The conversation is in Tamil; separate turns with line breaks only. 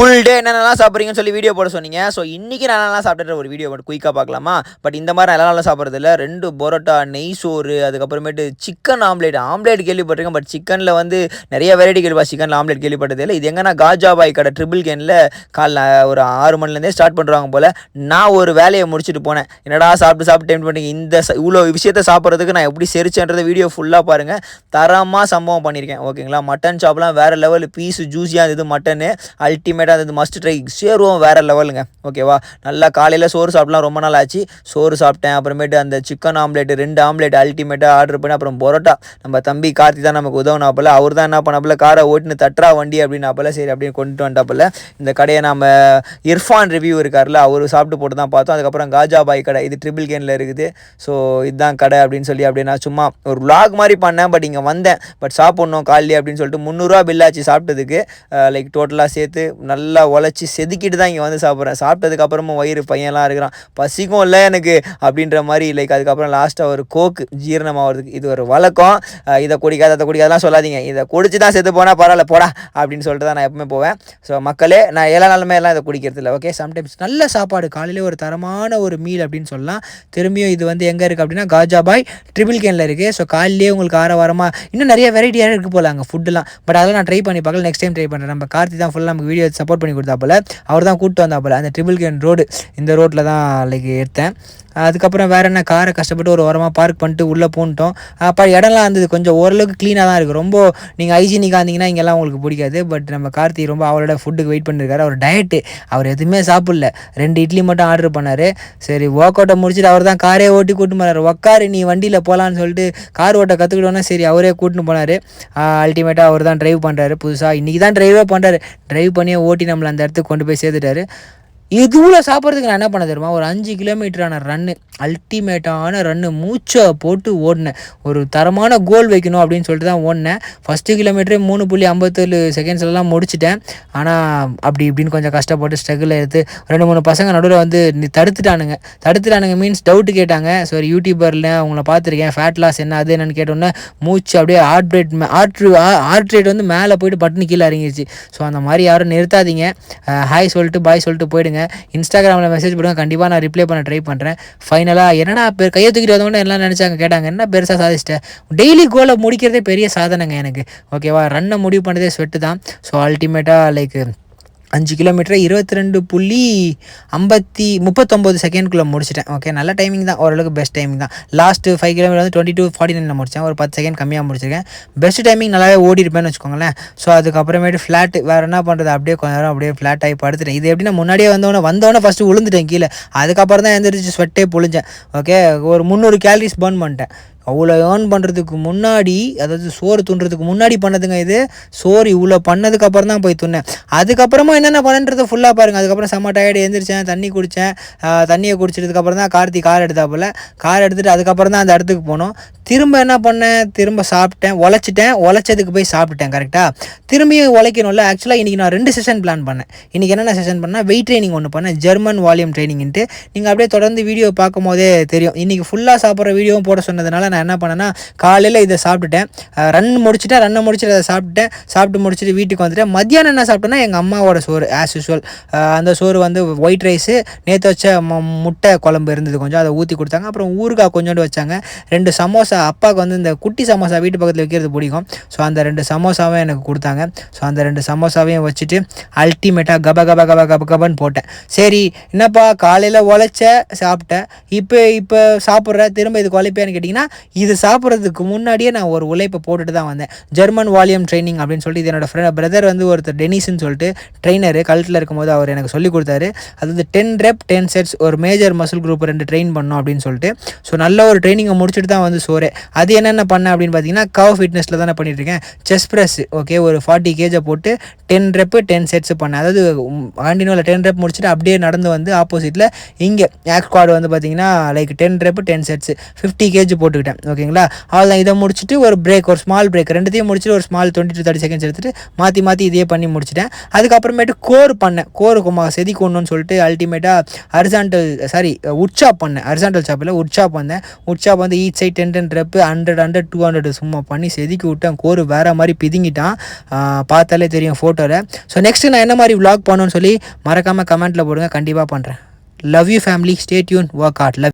ஃபுல் டே என்னென்னலாம் சாப்பிட்றீங்கன்னு சொல்லி வீடியோ போட சொன்னீங்க. ஸோ இன்றைக்கி நான் நல்லா சாப்பிட்டுட்டு ஒரு வீடியோ மட்டும் குயிக்காக பார்க்கலாமா? பட் இந்த மாதிரி நல்லா நல்லா சாப்பிட்றது இல்லை. ரெண்டு பரோட்டா நெய் சோறு அதுக்கப்புறமேட்டு சிக்கன் ஆம்லேட் ஆம்லேட் கேள்விப்பட்டிருக்கேன் பட் சிக்கனில் வந்து நிறைய வெரைட்டி கேள்விப்பா சிக்கனில் ஆம்லேட் கேள்விப்பட்டது இல்லை. இது எங்கன்னா காஜா பாய் கடை ட்ரிபிள் கேனில் காலைல ஒரு ஆறு மணிலேருந்தே ஸ்டார்ட் பண்ணுறாங்க போல். நான் ஒரு வேலையை முடிச்சுட்டு போனேன். என்னடா சாப்பிட்டு சாப்பிட்டு டைம் பண்ணி இந்த இவ்வளோ விஷயத்தை சாப்பிட்றதுக்கு நான் எப்படி செரிச்சேன்றதை வீடியோ ஃபுல்லாக பாருங்கள் தரமாக சம்பவம் பண்ணியிருக்கேன் ஓகேங்களா மட்டன் ஷாப்லாம் வேறு லெவல் பீஸு ஜூஸியாக இருந்தது மட்டனு அல்டிமேட்டாக இருந்தது மஸ்ட் ட்ரை சேருவோம் வேறு லெவலுங்க ஓகேவா நல்லா காலையில் சோறு சாப்பிட்லாம். ரொம்ப நாள் ஆச்சு. சோறு சாப்பிட்டேன். அப்புறமேட்டு அந்த சிக்கன் ஆம்லேட் ரெண்டு ஆம்லேட் அல்டிமேட்டாக ஆர்டர் பண்ணி அப்புறம் பரோட்டா. நம்ம தம்பி கார்த்தி தான் நமக்கு உதவுனாப்பில். அவர் தான் என்ன பண்ணப்பில்? காரை ஓட்டுன்னு தட்டுறா வண்டி அப்படின்னாப்பில். சரி அப்படின்னு கொண்டு வந்தாப்பில். இந்த கடையை நம்ம இர்ஃபான் ரிவ்யூ இருக்கார்ல அவர் சாப்பிட்டு போட்டு தான் பார்த்தோம். அதுக்கப்புறம் காஜா பாய் கடை இது ட்ரிபிள் கேனில் இருக்குது. ஸோ இதுதான் கடை அப்படின்னு சொல்லி அப்படின்னா நான் சும்மா ஒரு லாக் மாதிரி பண்ணேன் பட் இங்கே வந்தேன். பட் சாப்பிட்ணும் காலையில் அப்படின்னு சொல்லிட்டு முந்நூறுரூவா பில்லாச்சு சாப்பிட்டதுக்கு. லைக் டோட்டலாக சேர்த்து நல்லா நல்லா உழைச்சி செதுக்கிட்டு தான் இங்கே வந்து சாப்பிட்றேன். சாப்பிட்டதுக்கப்புறமும் வயிறு பையன்லாம் இருக்கிறான். பசிக்கும் இல்லை எனக்கு அப்படின்ற மாதிரி லைக் அதுக்கப்புறம் லாஸ்ட்டாக ஒரு கோக்கு ஜீரணமாகிறதுக்கு இது ஒரு வழக்கம். இதை குடிக்காத அதை குடிக்காதெல்லாம் சொல்லாதீங்க. இதை குடிச்சு தான் செத்து போனால் பரவாயில்ல போடா அப்படின்னு சொல்லிட்டு தான் நான் எப்பவுமே போவேன். ஸோ மக்களே நான் எல்லா நாளுமே எல்லாம் இதை குடிக்கிறது இல்லை ஓகே சம்டைம்ஸ் நல்ல சாப்பாடு காலையில் ஒரு தரமான ஒரு மீல் அப்படின்னு சொல்லலாம். திரும்பியும் இது வந்து எங்கே இருக்குது அப்படின்னா காஜாபாய் ட்ரிபிள் கேனில் இருக்குது ஸோ காலையிலேயே உங்களுக்கு ஆரவாரமாக இன்னும் நிறைய வெரைட்டியாக இருக்குது போகலாங்க அங்கே ஃபுட்டுலாம் பட் அதெல்லாம் நான் ட்ரை பண்ணி பார்க்கல. நெக்ஸ்ட் டைம் ட்ரை பண்ணுறேன் நம்ம கார்த்தி தான் ஃபுல்லாக நமக்கு வீடியோ சப்போர்ட் பண்ணி கொடுத்தாப்புல. அவர் தான் கூப்பிட்டு வந்தாப்புல. அந்த ட்ரிபிள் கேன் ரோடு இந்த ரோட்டில் தான் லைக் எடுத்தேன் அதுக்கப்புறம் வேறு என்ன காரை கஷ்டப்பட்டு ஒரு ஓரமாக பார்க் பண்ணிட்டு உள்ளே போன்ட்டோம். அப்போ இடம்லாம் இருந்தது கொஞ்சம் ஓரளவுக்கு க்ளீனாக தான் இருக்குது ரொம்ப நீங்கள் ஹைஜீனிக்காக இருந்தீங்கன்னா இங்கெல்லாம் உங்களுக்கு பிடிக்காது. பட் நம்ம கார்த்தி ரொம்ப அவரோட ஃபுட்டுக்கு வெயிட் பண்ணிருக்காரு. அவர் டயட்டு அவர் எதுவுமே சாப்பிடல. ரெண்டு இட்லி மட்டும் ஆர்டர் பண்ணார். சரி ஒர்க் அவுட்டை முடிச்சுட்டு அவர் தான் காரே ஓட்டி கூட்டின்னு போனார். உக்காரு நீ வண்டியில் போகலான்னு சொல்லிட்டு கார் ஓட்ட கற்றுக்கிட்டோன்னா சரி அவரே கூட்டின்னு போனார். அல்டிமேட்டாக அவர் தான் ட்ரைவ் பண்ணுறாரு புதுசாக இன்றைக்கி தான் ட்ரைவே பண்ணுறாரு ட்ரைவ் பண்ணியே ஓட்டி நம்மளை அந்த இடத்துக்கு கொண்டு போய் சேர்த்துட்டாரு. இதுவில் சாப்பிட்றதுக்கு நான் என்ன பண்ண தெரியுமா? ஒரு அஞ்சு கிலோமீட்டரான ரன்னு அல்டிமேட்டான ரன்னு மூச்சை போட்டு ஓடினேன். ஒரு தரமான கோல் வைக்கணும் அப்படின்னு சொல்லிட்டு தான் ஓடினேன். ஃபஸ்ட்டு கிலோமீட்டரே மூணு புள்ளி ஐம்பத்தேழு செகண்ட்ஸ்லாம் முடிச்சிட்டேன். ஆனால் அப்படி இப்படின்னு கொஞ்சம் கஷ்டப்பட்டு ஸ்ட்ரகிள் எடுத்து ரெண்டு மூணு பசங்க நடுவில் வந்து தடுத்துட்டானுங்க. தடுத்துட்டானுங்க மீன்ஸ் டவுட்டு கேட்டாங்க. சரி யூடியூபரில் அவங்கள பார்த்துருக்கேன். ஃபேட் லாஸ் என்ன அது என்னன்னு கேட்டோன்னே மூச்சு அப்படியே heart rate heart heart rate வந்து மேலே போயிட்டு பட்டுன்னு கீழே இறங்கிடுச்சு ஸோ அந்த மாதிரி யாரும் நிறுத்தாதீங்க. ஹாய் சொல்லிட்டு பாய் சொல்லிட்டு போயிடுங்க. இன்ஸ்டாகிராமில் மெசேஜ் பண்ணுங்க கண்டிப்பாக நான் ரிப்ளை பண்ண ட்ரை பண்ணுறேன் ஃபைனலாக என்னடா பேர் கையை தூக்கிட்டு வந்தவொடனே எல்லாம் நினச்சாங்க கேட்டாங்க. என்ன பெருசாக சாதிச்சிட்டேன் டெய்லி கோலை முடிக்கிறதே பெரிய சாதனைங்க எனக்கு. ஓகேவா ரன்னை முடிவு பண்ணதே ஸ்வெட்டு தான். ஸோ அல்டிமேட்டாக லைக் அஞ்சு கிலோமீட்டரை இருபத்தி ரெண்டு புள்ளி ஐம்பத்தி முப்பத்தொம்போது செகண்ட்குள்ளே முடிச்சிட்டேன். ஓகே நல்ல டைமிங் தான். ஓரளவுக்கு பெஸ்ட் டைமிங் தான். லாஸ்ட்டு ஃபைவ் கிலோமீட்டர் வந்து டுவெண்ட்டி டூ ஃபார்ட்டி நைனில் முடித்தேன் ஒரு பத்து செகண்ட் கம்மியாக முடிச்சிருக்கேன். பெஸ்ட் டைமிங் நல்லாவே ஓடி இருப்பேன்னு வச்சுக்கோங்களேன். ஸோ அதுக்கப்புறமேட்டு ஃப்ளாட் வேறு என்ன பண்ணுறது அப்படியே கொஞ்ச நேரம் அப்படியே ஃப்ளாட் ஆகி படுத்துட்டேன். இது எப்படின்னா முன்னாடியே வந்தோடனே வந்தோடனே ஃபஸ்ட்டு விழுந்துட்டேன் கீழே. அதுக்கப்புறம் தான் எழுந்திரிச்சு ஸ்வெட்டே பொழிஞ்சேன். ஓகே ஒரு முந்நூறு கேலரிஸ் பர்ன் பண்ணிட்டேன். அவ்வளோ ஏர்ன் பண்ணுறதுக்கு முன்னாடி அதாவது சோறு துண்டுறதுக்கு முன்னாடி பண்ணதுங்க இது. சோறு இவ்வளோ பண்ணதுக்கப்புறம் தான் போய் துண்ணேன் அதுக்கப்புறமா என்னென்ன பண்ணுன்றதை ஃபுல்லாக பாருங்கள் அதுக்கப்புறம் செம்ம டயர்டு எழுந்திரிச்சேன் தண்ணி குடித்தேன் தண்ணியை குடிச்சதுக்கப்புறம் தான் கார்த்தி கார் எடுத்தாப்புல. கார் எடுத்துகிட்டு அதுக்கப்புறம் தான் அந்த இடத்துக்கு போனோம். திரும்ப என்ன பண்ணேன்? திரும்ப சாப்பிட்டேன். உழைச்சிட்டேன். உழைச்சதுக்கு போய் சாப்பிட்டேன் கரெக்டாக திரும்பியும் உழைக்கணும்ல. ஆக்சுவலாக இன்றைக்கி நான் ரெண்டு செஷன் பிளான் பண்ணேன். இன்றைக்கி என்னென்ன செஷன் பண்ணால் வெயிட் ட்ரைனிங் ஒன்று பண்ணேன். ஜெர்மன் வால்யூம் ட்ரைனிங்ன்ட்டு நீங்கள் அப்படியே தொடர்ந்து வீடியோ பார்க்கும் போதே தெரியும் இன்றைக்கி ஃபுல்லாக சாப்பிட்ற வீடியோவும் போட சொன்னதுனால நான் என்ன பண்ணேன்னா காலையில் இதை சாப்பிட்டுட்டேன். ரன் முடிச்சுட்டேன் ரன்னை முடிச்சுட்டு அதை சாப்பிட்டுட்டேன். சாப்பிட்டு முடிச்சுட்டு வீட்டுக்கு வந்துட்டேன். மத்தியானம் என்ன சாப்பிட்டேன்னா எங்கள் அம்மாவோட சோறு ஆஸ் யூஸ்வல் அந்த சோறு வந்து ஒயிட் ரைஸு நேற்று வச்ச முட்டை குழம்பு இருந்தது கொஞ்சம் அதை ஊற்றி கொடுத்தாங்க. அப்புறம் ஊறுகாய் கொஞ்சோண்டு வச்சாங்க. ரெண்டு சமோசா அப்பாவுக்கு வந்து இந்த குட்டி சமோசா வீட்டு பக்கத்தில் வைக்கிறது பிடிக்கும். ஸோ அந்த ரெண்டு சமோசாவும் எனக்கு கொடுத்தாங்க. ஸோ அந்த ரெண்டு சமோசாவையும் வச்சுட்டு அல்டிமேட்டாக கப கப கப கப கபன்னு போட்டேன். சரி என்னப்பா காலையில் உழைச்ச சாப்பிட்டேன். இப்போ இப்போ சாப்பிட்ற திரும்ப இது உழைப்பேன்னு கேட்டிங்கன்னா இது சாப்பிட்றதுக்கு முன்னாடியே நான் ஒரு உழைப்பை போட்டுட்டு தான் வந்தேன். ஜெர்மன் வால்யூம் ட்ரைனிங் அப்படின்னு சொல்லிட்டு இது என்னோட ஃப்ரெண்ட் பிரதர் வந்து ஒருத்தர் டெனிஸ்ன்னு சொல்லிட்டு ட்ரெயினர் கழுத்தில் இருக்கும்போது அவர் எனக்கு சொல்லி கொடுத்தாரு. அது வந்து டென் ரெப் டென் செட்ஸ் ஒரு மேஜர் மசில் குரூப் ரெண்டு ட்ரெயின் பண்ணோம் அப்படின்னு சொல்லிட்டு. ஸோ நல்ல ஒரு ட்ரைனிங்கை முடிச்சுட்டு தான் வந்து சோறு. அது என்னென்ன பண்ணேன் அப்படின்னு பார்த்தீங்கன்னா கவ் ஃபிட்னஸில் தானே பண்ணிட்டுருக்கேன் செஸ் ப்ரெஸ் ஓகே ஒரு ஃபார்ட்டி கேஜை போட்டு டென் ரெப்பு டென் செட்ஸ் பண்ணேன். அதாவது ஆண்டினோவில் டென் ரெப் முடிச்சுட்டு அப்படியே நடந்து வந்து ஆப்போசிட்டில் இங்கே ஆக்ஸ்குவாடு வந்து பார்த்தீங்கன்னா like ten rep ten sets fifty KG போட்டுக்கிட்டேன். பண்ணிட்டேன் ஓகேங்களா? அவ்வளோதான் இதை முடிச்சுட்டு ஒரு பிரேக் ஒரு ஸ்மால் பிரேக் ரெண்டுத்தையும் முடிச்சுட்டு ஒரு small twenty to thirty seconds எடுத்துட்டு மாற்றி மாற்றி இதே பண்ணி முடிச்சிட்டேன். அதுக்கப்புறமேட்டு கோர் பண்ணேன். கோர் கொமா செதுக்கணும்னு சொல்லிட்டு அல்டிமேட்டாக ஹரிசாண்டல் சாரி உட்ஷாப் பண்ணேன். ஹரிசாண்டல் ஷாப்பில் உட்ஷாப் வந்தேன். உட்ஷாப் வந்து each side ten ten rep hundred hundred two hundred சும்மா பண்ணி செதுக்கி விட்டேன். கோர் வேறு மாதிரி பிதுங்கிட்டான். பார்த்தாலே தெரியும் ஃபோட்டோவில் ஸோ நெக்ஸ்ட்டு நான் என்ன மாதிரி vlog பண்ணணும்னு சொல்லி மறக்காமல் கமெண்ட்டில் போடுங்க. கண்டிப்பாக பண்ணுறேன் love you family stay tune workout love